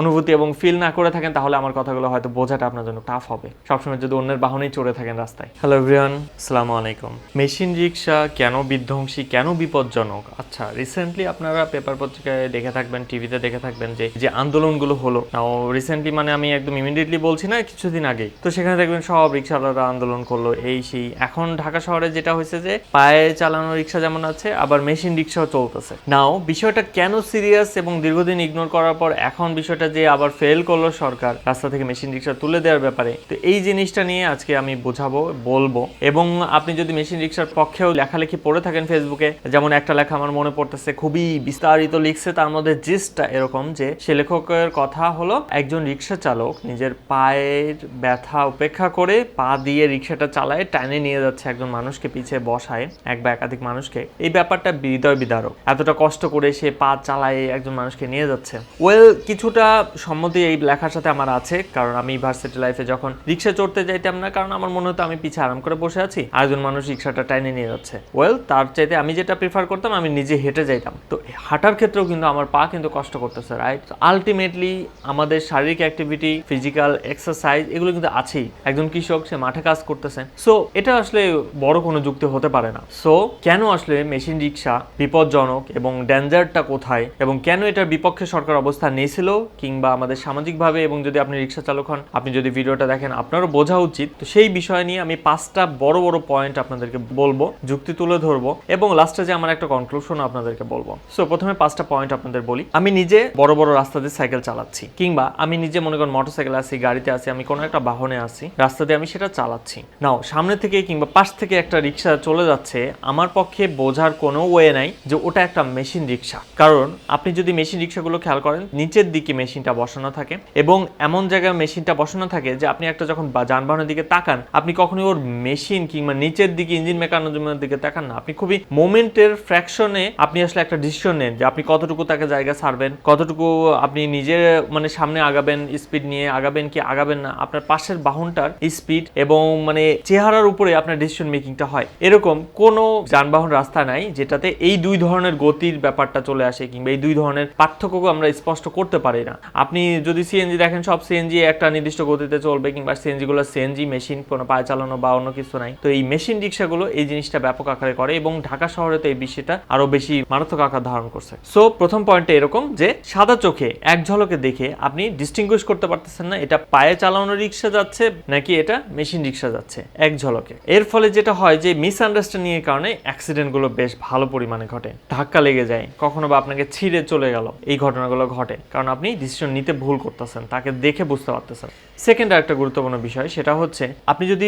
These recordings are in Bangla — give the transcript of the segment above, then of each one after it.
অনুভূতি এবং ফিল না করে থাকেন, তাহলে আমার কথাগুলো হয়তো বোঝাটা আপনার জন্য টাফ হবে। সবসময় যদি অন্যের বাহনেই চড়ে থাকেন রাস্তায়। হ্যালো এভরিওয়ান আসসালামু আলাইকুম। মেশিন রিক্সা কেন বিধ্বংসী, কেন বিপজ্জনক? আচ্ছা রিসেন্টলি আপনারা পেপার পত্রিকায় দেখে থাকবেন টিভিতে দেখে থাকবেন যে যে আন্দোলনগুলো হলো। রিসেন্টলি মানে আমি একদম ইমিডিয়েটলি বলছি না, কিছুদিন আগেই। তো সেখানে দেখবেন সব রিক্সাওয়ালারা আন্দোলন করল, এই সেই। এখন ঢাকা শহরে যেটা হয়েছে যে, পায়ে চালানো রিক্সা যেমন আছে, আবার মেশিন রিক্সাও চলতেছে। নাও বিষয়টা কেন সিরিয়াস এবং দীর্ঘদিন ইগনোর করার পর, এখন বিষয়টা যে আবার ফেল করল সরকার, রাস্তা থেকে মেশিন রিক্সা তুলে দেওয়ার ব্যাপারে। তো এই জিনিসটা নিয়ে আজকে আমি বোঝাবো, বলব। এবং আপনি যদি মেশিন রিক্সার পক্ষেও লেখালেখি পড়ে থাকেন ফেসবুকে যেমন একটা লেখা আমার মনে পড়তেছে, খুবই বিস্তারিত লিখছে, তার মধ্যে জিস্টটা এরকম যে, সে লেখকের কথা হলো, একজন রিক্সা চালক নিজের পায়ের ব্যথা উপেক্ষা করে পা দিয়ে রিক্সাটা চালায়, টানে নিয়ে যাচ্ছে একজন মানুষকে পিছিয়ে বসায়, এক বা একাধিক মানুষকে। এই ব্যাপারটা হৃদয় বিদারক। এতটা কষ্ট করে সে পা চালায় একজন মানুষকে নিয়ে যাচ্ছে। ওয়েল কিছুটা সম্মতি এই লেখার সাথে আমার আছে, কারণ আমি ভার্সিটি লাইফে যখন রিক্সা চড়তে যাইতাম না, কারণ আমার মনে হতো আমি পিছে আরাম করে বসে আছি, আরেকজন মানুষ রিক্সাটা টাইনে নিয়ে যাচ্ছে। ওয়েল তার চাইতে আমি যেটা প্রিফার করতাম, আমি নিজে হেঁটে যাইতাম। তো হাঁটার ক্ষেত্রেও কিন্তু আমার পা কিন্তু কষ্ট করতেছে রাইট আলটিমেটলি আমাদের শারীরিক অ্যাক্টিভিটি ফিজিক্যাল এক্সারসাইজ এগুলো কিন্তু আছেই। একজন কৃষক, সে মাঠে কাজ করতেছে। সো এটা আসলে বড় কোনো যুক্তি হতে পারে না। সো কেন আসলে মেশিন রিক্সা বিপজ্জনক এবং ডেঞ্জারটা কোথায় এবং কেন এটার বিপক্ষে সরকার অবস্থা নিয়েছিল? কিংবা আমাদের সামাজিকভাবে এবং যদি আপনি রিক্সা চালক হন, আপনি যদি ভিডিওটা দেখেন, আপনারও বোঝা উচিত। তো সেই বিষয় নিয়ে আমি পাঁচটা বড় বড় পয়েন্ট আপনাদেরকে বলব, যুক্তি তুলে ধরবো এবং লাস্টে যে আমার একটা কনক্লুশন আপনাদেরকে বলব। সো প্রথমে পাঁচটা পয়েন্ট আপনাদের বলি। আমি নিজে বড় বড় রাস্তা দিয়ে সাইকেল চালাচ্ছি, কিংবা আমি নিজে মনে করেন মোটরসাইকেল আছি, গাড়িতে আছি, আমি কোনো একটা বাহনে আছি, রাস্তা দিয়ে আমি সেটা চালাচ্ছি। নাও সামনে থেকে কিংবা পাশ থেকে একটা রিক্সা চলে যাচ্ছে, আমার পক্ষে বোঝার কোনো ওয়ে নাই যে ওটা একটা মেশিন রিক্সা। কারণ আপনি যদি মেশিন রিক্সাগুলো খেয়াল করেন, নিচের দিকে মেশিনটা বসানো থাকে এবং এমন জায়গায় মেশিনটা বসানো থাকে যে আপনি একটা যখন যানবাহনের দিকে তাকান, আপনি কখনোই ওর মেশিন কিংবা নিচের দিকে, ইঞ্জিন মেকানিজমের দিকে তাকান না। আপনি খুবই মোমেন্টের ফ্র্যাকশনে আপনি আসলে একটা ডিসিশন নেন যে আপনি কতটুকু তাকে জায়গা ছাড়বেন, কতটুকু আপনি নিজে মানে সামনে আগাবেন স্পিড নিয়ে আগাবেন কি আগাবেন না, আপনার পাশের বাহনটার স্পিড এবং মানে চেহারার উপরে আপনার ডিসিশন মেকিংটা হয়। এরকম কোনো যানবাহন রাস্তা নাই যেটাতে এই দুই ধরনের গতির ব্যাপারটা চলে আসে কিংবা এই দুই ধরনের পার্থক্য আমরা স্পষ্ট করতে পারি না। আপনি যদি সিএনজি দেখেন, সব সিএনজি একটা নির্দিষ্ট গতিতে চলবে কিংবা সিএনজি গুলো সিএনজি মেশিন কোনো পায়ে চালানো বা অন্য কিছু নাই। তো এই মেশিন রিক্সাগুলো এই জিনিসটা ব্যাপক আকারে করে এবং ঢাকা শহরে তো এই বিষয়টা আরও বেশি মারাত্মক আকার ধারণ করছে। সো প্রথম পয়েন্টটা এরকম যে, সাদা চোখে, এক ঝলকে দেখে আপনি ডিস্টিংগুইশ করতে পারতেছেন না, এটা পায়ে চালানো রিক্সা যাচ্ছে নাকি এটা মেশিন রিক্সা যাচ্ছে, এক ঝলকে। এর ফলে যেটা হয় যে মিসআন্ডারস্ট্যান্ডিং এর কারণে অ্যাক্সিডেন্টগুলো বেশ ভালো পরিমাণে ঘটে। ধাক্কা লেগে যায়, কখনো বা আপনাকে ছিঁড়ে চলে গেল, এই ঘটনাগুলো ঘটে। কারণ আপনি ডিসিশন নিতে ভুল করতেছেন, তাকে দেখে বুঝতে পারতেছেন। সেকেন্ড একটা গুরুত্বপূর্ণ বিষয়, সেটা হচ্ছে, আপনি যদি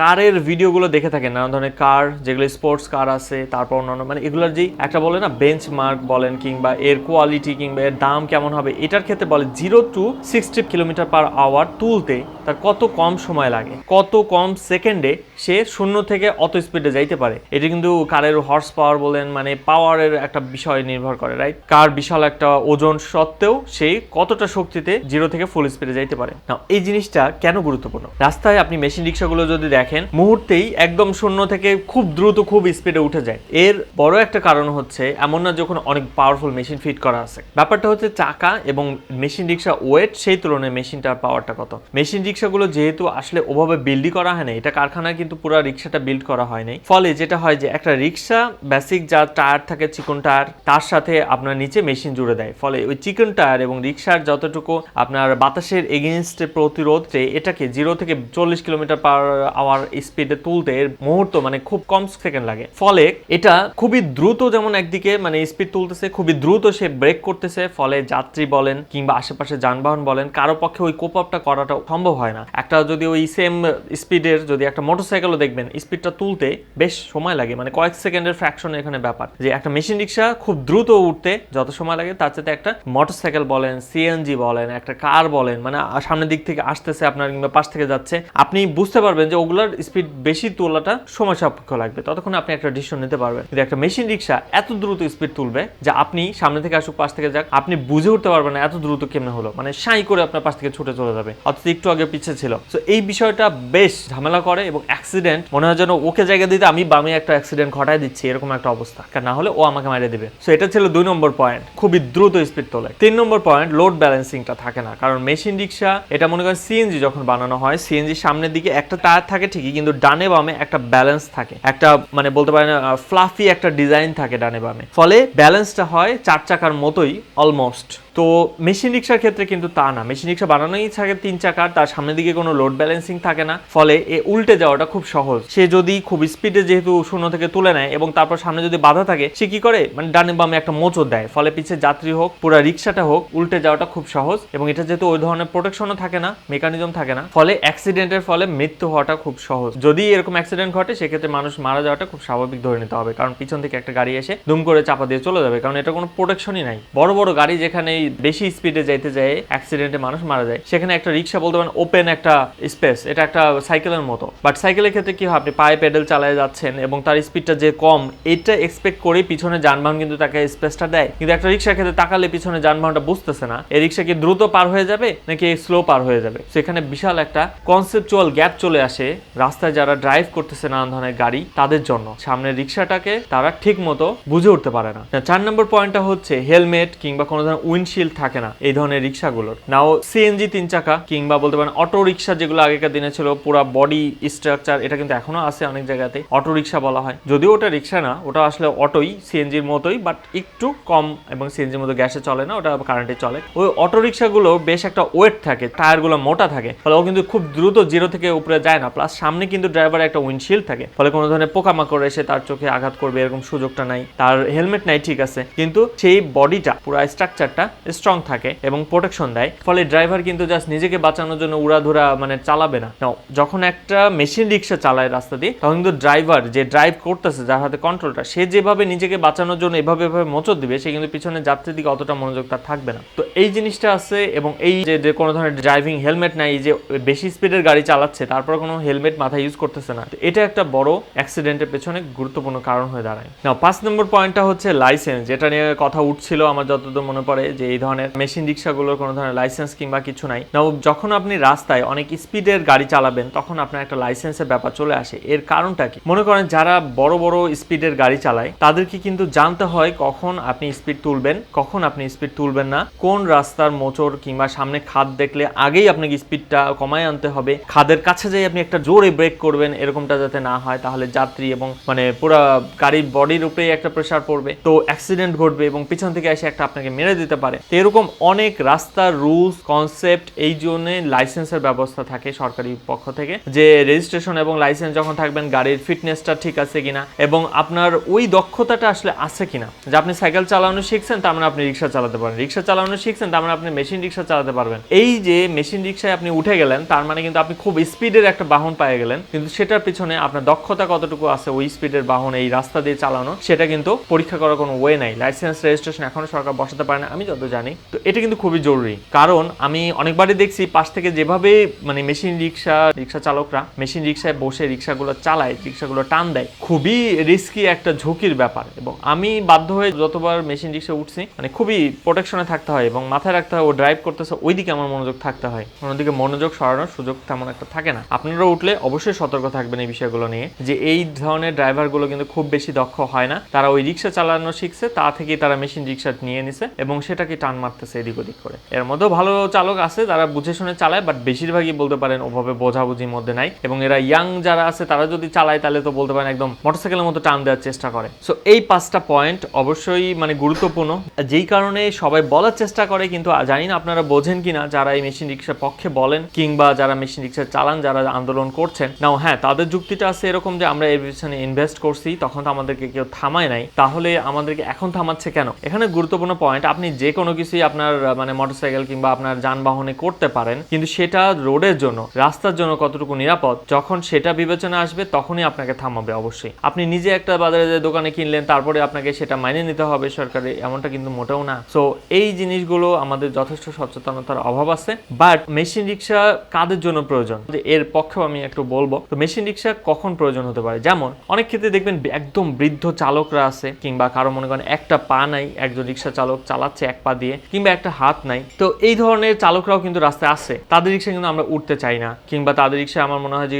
কারের ভিডিওগুলো দেখে থাকেন নানা ধরনের কার, যেগুলো স্পোর্টস কার আছে, তারপর অন্যান্য মানে এগুলোর যেই একটা বলে না বেঞ্চ মার্ক বলেন কিংবা এর কোয়ালিটি কিংবা এর দাম কেমন হবে, এটার ক্ষেত্রে বলে zero to sixty kilometre per hour তুলতে তার কত কম সময় লাগে, কত কম সেকেন্ডে সে শূন্য থেকে অত স্পিডে যাইতে পারে। এটা কিন্তু কারের হর্স পাওয়ার বলেন মানে পাওয়ারের একটা বিষয় নির্ভর করে রাইট কার বিশাল একটা ওজন সত্ত্বেও সে কতটা শক্তিতে জিরো থেকে ফুল স্পিডে যাইতে পারে? না এই জিনিসটা কেন গুরুত্বপূর্ণ? রাস্তায় আপনি মেশিন রিক্সাগুলো যদি দেখেন, মুহূর্তেই একদম শূন্য থেকে খুব দ্রুত খুব স্পিডে উঠে যায়। এর বড় একটা কারণ হচ্ছে, এমন না যখন অনেক পাওয়ারফুল মেশিন ফিট করা আছে। ব্যাপারটা হচ্ছে চাকা এবং মেশিন রিক্সা ওয়েট সেই তুলনায় মেশিনটার পাওয়ারটা কত? মেশিন রিক্সাগুলো যেহেতু আসলে ওভাবে বিল্ডই করা হয় না এটা কারখানায় কিন্তু পুরো রিক্সাটা বিল্ড করা হয় নাই। ফলে যেটা হয় যে, একটা রিক্সা বেসিক যা টায়ার থাকে চিকন টায়ার তার সাথে আপনার নিচে মেশিন জুড়ে দেয়। ফলে ওই চিকন টায়ার এবং রিক্সার যতটুকু আপনার বাতাসের এগেনস্টে প্রতিরোধে এটাকে জিরো থেকে চল্লিশ কিলোমিটার পার আওয়ার স্পিডে তুলতে এর মুহূর্ত মানে খুব কম সেকেন্ড লাগে। ফলে এটা খুবই দ্রুত যেমন একদিকে মানে স্পিড তুলতেছে, খুবই দ্রুত সে ব্রেক করতেছে, ফলে যাত্রী বলেন কিংবা আশেপাশে যানবাহন বলেন, কারও পক্ষে ওই কোপ আপটা করাটা সম্ভব হয় না। একটা যদি ওই সেম স্পিডের যদি একটা মোটরসাইকেলও দেখবেন স্পিডটা তুলতে বেশ সময় লাগে মানে কয়েক সেকেন্ডের ফ্র্যাকশন এখানে ব্যাপার। যে একটা মেশিন রিক্সা খুব দ্রুত উঠতে যত সময় লাগে, তার সাথে একটা মোটরসাইকেল বলেন সিএনজি বলেন, একটা কার বলেন মানে সামনের দিক থেকে আসতেছে আপনার কিংবা পাশ থেকে যাচ্ছে, আপনি বুঝতে পারবেন যে ওগুলোর স্পিড বেশি তোলাটা সময় সাপেক্ষ লাগবে। ততক্ষণ আপনি একটা ডিসিশন নিতে পারবেন। কিন্তু একটা মেশিন রিক্সা এত দ্রুত স্পিড তুলবে যে আপনি সামনে থেকে আসুক, পাশ থেকে যাক, আপনি বুঝে উঠতে পারবেন না এত দ্রুত কেমনে হলো। মানে সাই করে আপনার পাশ থেকে ছুটে চলে যাবে। অথচ একটু আগে পিছিয়ে ছিল। তো এই বিষয়টা বেশ ঝামেলা করে এবং অ্যাক্সিডেন্ট মনে হয় যেন ওকে জায়গা দিতে আমি বামে একটা অ্যাক্সিডেন্ট ঘটায় দিচ্ছি, এরকম একটা অবস্থা। না হলে ও আমাকে মারিয়ে দেবে। সো এটা ছিল দুই নম্বর পয়েন্ট খুবই দ্রুত স্পিড তোলে। তিন নম্বর পয়েন্ট লো লোড ব্যালেন্সিংটা থাকে না। কারণ মেশিন রিক্সা, এটা মনে করেন সিএনজি যখন বানানো হয় সিএনজি সামনের দিকে একটা টায়ার থাকে ঠিকই, কিন্তু ডানে বামে একটা ব্যালেন্স থাকে। একটা মানে বলতে পারেন ফ্লাফি একটা ডিজাইন থাকে ডানে বামে। ফলে ব্যালেন্সটা হয় চার চাকার মতোই অলমোস্ট তো মেশিন রিক্সার ক্ষেত্রে কিন্তু তা না। মেশিন রিক্সা বানানোই থাকে তিন চাকার, তার সামনের দিকে কোনো লোড ব্যালেন্সিং থাকে না। ফলে এ উল্টে যাওয়াটা খুব সহজ। সে যদি খুব স্পিডে যেহেতু শূন্য থেকে তুলে নেয় এবং তারপর সামনে যদি বাধা থাকে, সে কি করে? মানে ডানে বামে একটা মোচড় দেয়। ফলে পিছিয়ে যাত্রী হোক, পুরো রিক্সাটা হোক, উল্টে যাওয়াটা খুব সহজ। এবং এটা যেহেতু ওই ধরনের প্রোটেকশনও থাকে না মেকানিজম থাকে না। ফলে অ্যাক্সিডেন্টের ফলে মৃত্যু হওয়াটা খুব সহজ। যদি এরকম অ্যাক্সিডেন্ট ঘটে, সেক্ষেত্রে মানুষ মারা যাওয়াটা খুব স্বাভাবিক ধরে নিতে হবে। কারণ পিছন থেকে একটা গাড়ি এসে দুম করে চাপা দিয়ে চলে যাবে। কারণ এটা কোনো প্রোটেকশনই নাই। বড় বড় গাড়ি যেখানে এই বেশি স্পিডে যাইতে যায় অ্যাক্সিডেন্টে মানুষ মারা যায়। সেখানে একটা রিক্সা বলতে পারেন ওপেন একটা স্পেস এটা একটা সাইকেলের মতো। বাট সাইকেলের ক্ষেত্রে কি হয়, আপনি পায়ে পেডেল চালায় যাচ্ছেন এবং তার স্পিডটা যে কম, এটা এক্সপেক্ট করে পিছনে যানবাহন কিন্তু তাকে স্পেসটা দেয়। কিন্তু একটা রিক্সার ক্ষেত্রে তাকালে পিছনে যানবাহনটা বুঝতেছে না। এই রিক্সা কি দ্রুত পার হয়ে যাবে, নাকি স্লো পার হয়ে যাবে? সেখানে বিশাল একটা কনসেপচুয়াল গ্যাপ চলে আসে রাস্তায় যারা ড্রাইভ করতেছে নানান ধরনের গাড়ি, তাদের জন্য। সামনে রিক্সাটাকে তারা ঠিক মতো বুঝে উঠতে পারে না। চার নম্বর পয়েন্টটা হচ্ছে হেলমেট কিংবা কোনো ধরনের উইন্ডশিল্ড থাকে না এই ধরনের রিক্সাগুলোর নাও সিএনজি তিন চাকা কিংবা বলতে পারেন অটো রিক্সা যেগুলো আগেকার দিনে ছিল, পুরো বডি স্ট্রাকচার এটা কিন্তু এখনও আছে অনেক জায়গাতে অটো রিক্সা বলা হয়। যদিও ওটা রিক্সা না, ওটা আসলে অটোই সিএনজির মতোই বাট একটু কম এবং সিএনজির মতো গ্যাসে চলে না, ওটা কারেন্টে চলে। ওই অটো রিক্সাগুলো বেশ একটা ওয়েট থাকে, টায়ারগুলো মোটা থাকে, ফলে ও কিন্তু খুব দ্রুত জিরো থেকে উপরে যায় না প্লাস সামনে কিন্তু ড্রাইভার একটা উইন্ডশিল্ড থাকে, ফলে কোনো ধরনের পোকামাকড় এসে তার চোখে আঘাত করবে, এরকম সুযোগটা নাই, তার হেলমেট নাই ঠিক আছে, কিন্তু সেই বডিটা পুরো স্ট্রাকচারটা স্ট্রং থাকে এবং প্রোটেকশন দেয়। ফলে ড্রাইভার কিন্তু জাস্ট নিজেকে বাঁচানোর জন্য উড়াধুরা মানে চালাবে না। যখন একটা মেশিন রিক্সা চালায় রাস্তা দিয়ে, তখন কিন্তু ড্রাইভার যে ড্রাইভ করতেছে, যার হাতে কন্ট্রোলটা সে যেভাবে নিজেকে বাঁচানোর জন্য এভাবে এভাবে মোচর দিবে, সে কিন্তু পিছনে যাত্রীর দিকে অতটা মনোযোগ তার থাকবে না। তো এই জিনিসটা আছে এবং এই যে কোনো ধরনের ড্রাইভিং হেলমেট নাই যে বেশি স্পিডের গাড়ি চালাচ্ছে, তারপর কোনো হেলমেট মাথায় ইউজ করতেছে না। এটা একটা বড় অ্যাক্সিডেন্টের পেছনে গুরুত্বপূর্ণ কারণ হয়ে দাঁড়ায়। না পাঁচ নম্বর পয়েন্টটা হচ্ছে লাইসেন্স যেটা নিয়ে কথা উঠছিল, আমার যতদূর মনে পড়ে, যে এই ধরনের মেশিন রিক্সাগুলোর কোনো ধরনের লাইসেন্স কিংবা কিছু নাই। যখন আপনি রাস্তায় অনেক স্পিডের গাড়ি চালাবেন, তখন আপনার একটা লাইসেন্সের ব্যাপার চলে আসে। এর কারণটা কি? মনে করেন যারা বড় বড় স্পিডের গাড়ি চালায়, তাদেরকে কিন্তু জানতে হয় কখন আপনি স্পিড তুলবেন, কখন আপনি স্পিড তুলবেন না, কোন রাস্তার মোচর কিংবা সামনে খাদ দেখলে আগেই আপনাকে স্পিডটা কমায় আনতে হবে। খাদের কাছে যাই আপনি একটা জোরে ব্রেক করবেন, এরকমটা যাতে না হয়, তাহলে যাত্রী এবং মানে পুরো গাড়ির বডির উপরেই একটা প্রেশার পড়বে। তো অ্যাক্সিডেন্ট ঘটবে এবং পিছন থেকে এসে একটা আপনাকে মেরে দিতে পারে। তো এরকম অনেক রাস্তার রুলস কনসেপ্ট এই জন্য লাইসেন্সের ব্যবস্থা থাকে সরকারি পক্ষ থেকে যে রেজিস্ট্রেশন এবং লাইসেন্স যখন থাকবেন, গাড়ির ফিটনেসটা ঠিক আছে কিনা এবং আপনার ওই দক্ষতাটা আসলে আছে কিনা। যে আপনি সাইকেল চালানো শিখছেন, তার মানে আপনি রিক্সা চালাতে পারেন। রিক্সা চালানো শিখছেন, তার মানে আপনি মেশিন রিক্সা চালাতে পারবেন। এই যে মেশিন রিক্সায় আপনি উঠে গেলেন, তার মানে কিন্তু আপনি খুব স্পিডের একটা বাহন পেয়ে গেলেন। কিন্তু সেটার পিছনে আপনার দক্ষতা কতটুকু আছে ওই স্পিডের বাহন, এই রাস্তা দিয়ে চালানো, সেটা কিন্তু পরীক্ষা করার কোনো ওয়ে নাই। লাইসেন্স রেজিস্ট্রেশন এখনও সরকার বসাতে পারে না। আমি যত জানি। তো এটা কিন্তু খুবই জরুরি। কারণ আমি অনেকবারই দেখছি পাশ থেকে যেভাবে মানে মেশিন রিক্সা রিক্সা চালকরা মেশিন রিক্সায় বসে রিক্সাগুলো চালায়, রিক্সাগুলো টান দেয়, খুবই রিস্কি একটা ঝুঁকির ব্যাপার। এবং আমি বাধ্য হয়ে যতবার মেশিন রিক্সা উঠছি মানে খুবই প্রোটেকশনে থাকতে হয় এবং মাথায় রাখতে হয়, ও ড্রাইভ করতেছে, ওইদিকে আমার মনোযোগ থাকতে হয়। অন্যদিকে মনোযোগ সরানোর সুযোগ তেমন একটা থাকে না। আপনারা উঠলে অবশ্যই সতর্ক থাকবেন এই বিষয়গুলো নিয়ে, যে এই ধরনের ড্রাইভারগুলো কিন্তু খুব বেশি দক্ষ হয় না। তারা ওই রিক্সা চালানো শিখছে, তা থেকে তারা মেশিন রিক্সা নিয়ে নিছে এবং সেটাকে টান মারতেছে এদিক ওদিক করে। এর মধ্যেও ভালো চালক আছে তারা বুঝে শুনে চালায় বাট বেশিরভাগই বলতে পারেন ওভাবে বোঝাবুঝির মধ্যে নাই। এবং এরা ইয়াং যারা আছে, তারা যদি চালায়, তাহলে তো বলতে পারেন একদম মোটরসাইকেলের মতো টান দেওয়ার চেষ্টা করে। সো এই পাঁচটা পয়েন্ট অবশ্যই মানে গুরুত্বপূর্ণ। যেই কারণে সবাই বলার চেষ্টা করে, কিন্তু জানি না আপনারা বোঝেন কিনা, যারা এই মেশিন রিক্সার পক্ষে বলেন, কিংবা যারা মেশিন রিক্সা চালান, যারা আন্দোলন করছেন। নাও হ্যাঁ তাদের যুক্তিটা আছে এরকম যে, আমরা এর পিছনে ইনভেস্ট করছি, তখন তো আমাদেরকে কেউ থামায় নাই। তাহলে আমাদেরকে এখন থামাচ্ছে কেন? এখানে গুরুত্বপূর্ণ পয়েন্ট আপনি যে কোনো কিছুই আপনার মানে মোটরসাইকেল কিংবা আপনার যানবাহনে করতে পারেন, কিন্তু সেটা রোডের জন্য, রাস্তার জন্য কতটুকু নিরাপদ, যখন সেটা বিবেচনা আসবে তখনই আপনাকে থামাবে অবশ্যই। আপনি নিজে একটা বাজারে যে দোকানে কিনলেন, তারপরে আপনাকে সেটা মাইনে নিতে হবে সরকারি এমনটা কিন্তু মোটেও না। সো এই জিনিসগুলো আমাদের যথেষ্ট সচেতনতার অভাব আছে বাট মেশিন রিক্সা কাদের জন্য প্রয়োজন? এর পক্ষেও আমি একটু বলব, তো মেশিন রিক্সা কখন প্রয়োজন হতে পারে? যেমন, অনেক ক্ষেত্রে দেখবেন একদম বৃদ্ধ চালকরা আছে, কিংবা কারও মনে করেন একটা পা নাই, একজন রিক্সা চালক চালাচ্ছে, এক পা দিয়ে কিংবা একটা হাত নাই। তো এই ধরনের চালকরাও কিন্তু রাস্তায় আসে তাদের রিক্সা কিন্তু আমরা উঠতে চাই না, কিংবা তাদের রিক্সা আমার মনে হয় যে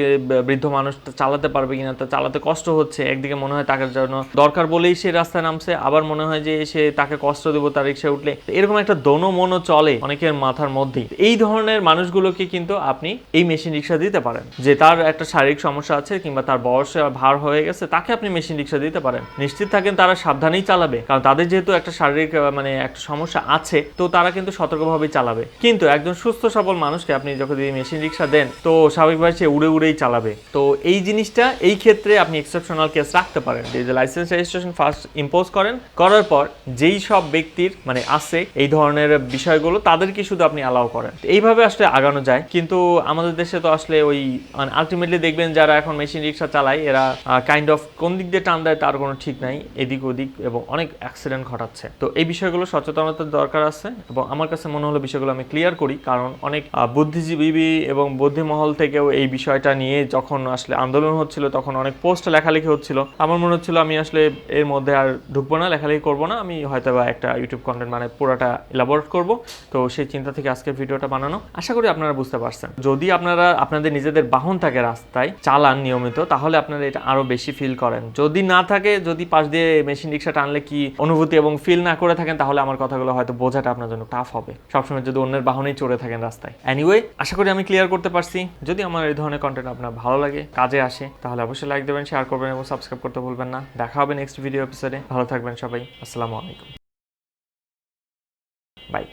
বৃদ্ধ মানুষ চালাতে পারবে কিনা, তা চালাতে কষ্ট হচ্ছে। একদিকে মনে হয় তাকে জন্য দরকার বলেই সে রাস্তায় নামছে, আবার মনে হয় যে সে তাকে কষ্ট দেবো তার রিক্সায় উঠলে। এরকম একটা দোনো মনো চলে অনেকের মাথার মধ্যেই এই ধরনের মানুষগুলোকে কিন্তু আপনি এই মেশিন রিক্সা দিতে পারেন। যে তার একটা শারীরিক সমস্যা আছে, কিংবা তার বয়স ভার হয়ে গেছে, তাকে আপনি মেশিন রিক্সা দিতে পারেন। নিশ্চিত থাকেন তারা সাবধানেই চালাবে। কারণ তাদের যেহেতু একটা শারীরিক মানে একটা সমস্যা আছে, তো তারা কিন্তু সতর্কভাবেই চালাবে। কিন্তু একজন সুস্থ সবল মানুষকে আপনি যখন এই মেশিন রিক্সা দেন, তো স্বাভাবিকভাবে সে উড়ে উড়েই চালাবে। তো এই জিনিসটা, এই ক্ষেত্রে আপনি এক্সেপশনাল কেস রাখতে পারেন। যে লাইসেন্স রেজিস্ট্রেশন ফার্স্ট ইম্পোজ করেন, করার পর যেই সব ব্যক্তির মানে আছে, এই ধরনের বিষয়গুলো, তাদেরকে শুধু আপনি অ্যালাউ করেন। এইভাবে আসলে আগানো যায়। কিন্তু আমাদের দেশে তো আসলে ওই মানে আলটিমেটলি দেখবেন যারা এখন মেশিন রিক্সা চালায়, এরা কাইন্ড অফ কোন দিক দিয়ে টান দেয় তার কোনো ঠিক নাই, এদিক ওদিক এবং অনেক অ্যাক্সিডেন্ট ঘটাচ্ছে। তো এই বিষয়গুলো সচেতনতার দরকার আছে এবং আমার কাছে মনে হলো বিষয়গুলো আমি ক্লিয়ার করি, কারণ অনেক বুদ্ধিজীবী এবং বুদ্ধিমহল থেকেও এই বিষয়টা নিয়ে যখন আসলে আন্দোলন হচ্ছিল, তখন অনেক পোস্ট লেখালেখি হচ্ছিল। আমার মনে হচ্ছিল আমি আসলে এর মধ্যে আর ঢুকবো না, লেখালেখি করব না, আমি হয়তো বা একটা ইউটিউব কন্টেন্ট মানে পুরোটা এলাবোরেট করব। তো সেই চিন্তা থেকে আজকে ভিডিওটা বানানো। আশা করি আপনারা বুঝতে পারছেন। যদি আপনারা, আপনাদের নিজেদের বাহন থাকে রাস্তায়, চালান নিয়মিত, তাহলে আপনারা এটা আরও বেশি ফিল করেন। যদি না থাকে, যদি পাশ দিয়ে মেশিন রিক্সা টানলে কি অনুভূতি এবং ফিল না করে থাকেন, তাহলে আমার কথাগুলো হয়তো বোঝাটা আপনার জন্য টাফ হবে। সবসময় যদি অন্যের বাহনেই চড়ে থাকেন রাস্তায়। এনিওয়ে আশা করি আমি ক্লিয়ার করতে পারছি। যদি আমার এই ধরনের কন্টেন্ট আপনার ভালো লাগে, কাজে আসে, তাহলে অবশ্যই লাইক দেবেন শেয়ার করবেন এবং সাবস্ক্রাইব করতে ভুলবেন না। দেখা হবে নেক্সট ভিডিও এপিসোডে ভালো থাকবেন সবাই। আসসালামু আলাইকুম। বাই